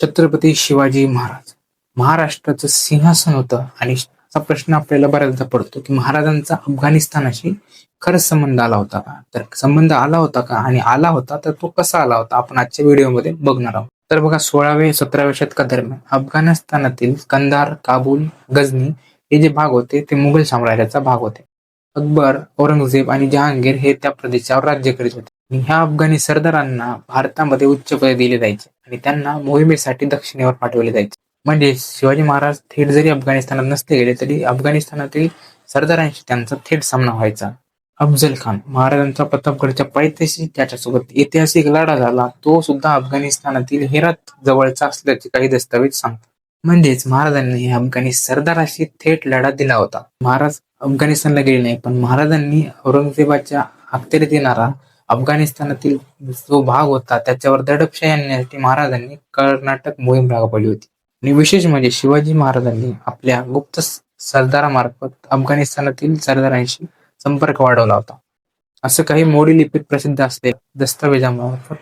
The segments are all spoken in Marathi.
छत्रपती शिवाजी महाराज. महाराष्ट्राचं सिंहासन होतं आणि असा प्रश्न आपल्याला बऱ्याचदा पडतो की महाराजांचा अफगाणिस्तानाशी खरंच संबंध आला होता का? तर संबंध आला होता का? आणि आला होता तर तो कसा आला होता? आपण आजच्या व्हिडिओमध्ये बघणार आहोत. तर बघा सोळाव्या सतराव्या शतकादरम्यान अफगाणिस्तानातील कंदार काबूल गजनी हे जे भाग होते ते मुघल साम्राज्याचा भाग होते. अकबर औरंगजेब आणि जहांगीर हे त्या प्रदेशावर राज्य करीत होते. ह्या अफगाणी सरदारांना भारतामध्ये उच्च पदे दिले जायचे. आणि त्यांना मोहिमेसाठी दक्षिणेवर पाठवले जायचे. म्हणजे शिवाजी महाराज थेट जरी अफगाणिस्तानात नसले गेले तरी अफगाणिस्तानातील सरदारांशी त्यांचा थेट सामना व्हायचा. अफजल खान महाराजांचा प्रतापगडच्या पायथ्याशी त्याच्यासोबत ऐतिहासिक लढा झाला तो सुद्धा अफगाणिस्तानातील हेरात जवळचा असल्याचे काही दस्तावेज सांगतात. म्हणजेच महाराजांनी अफगाणी सरदाराशी थेट लढा दिला होता. महाराज अफगाणिस्तानला गेले नाही पण महाराजांनी औरंगजेबाच्या अखत्यारीत येणारा अफगाणिस्तानातील जो भाग होता त्याच्यावर दडपशाही आणण्यासाठी महाराजांनी कर्नाटक मोहीम राबवली होती. आणि विशेष म्हणजे शिवाजी महाराजांनी आपल्या गुप्त सरदारामार्फत अफगाणिस्तानातील सरदारांशी संपर्क वाढवला होता. असं काही मोडी लिपीत प्रसिद्ध असले दस्तावेजामार्फत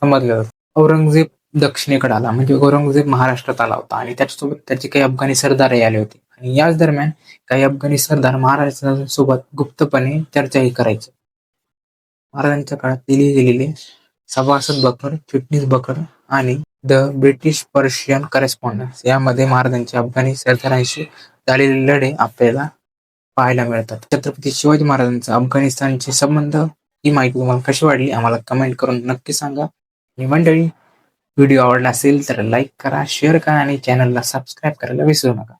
समजलं जात. औरंगजेब दक्षिणेकडे आला म्हणजे औरंगजेब महाराष्ट्रात आला होता आणि त्याच्यासोबत त्याचे काही अफगाणी सरदारही आले होते. आणि याच दरम्यान काही अफगाणी सरदार महाराजांसोबत गुप्तपणे चर्चाही करायचे. महाराजांच्या काळात दिली गेलेले सभासद बकर चिटणीस बकर आणि द ब्रिटिश पर्शियन करेस्पॉन्डन्स यामध्ये महाराजांचे अफगाणी सरदारांशी झालेले लढे आपल्याला पाहायला मिळतात. छत्रपती शिवाजी महाराजांचा अफगाणिस्तानचे संबंध ही माहिती तुम्हाला कशी वाटली आम्हाला कमेंट करून नक्की सांगा. आणि मंडळी व्हिडिओ आवडला असेल तर लाईक करा शेअर करा आणि चॅनलला सबस्क्राईब करायला विसरू नका.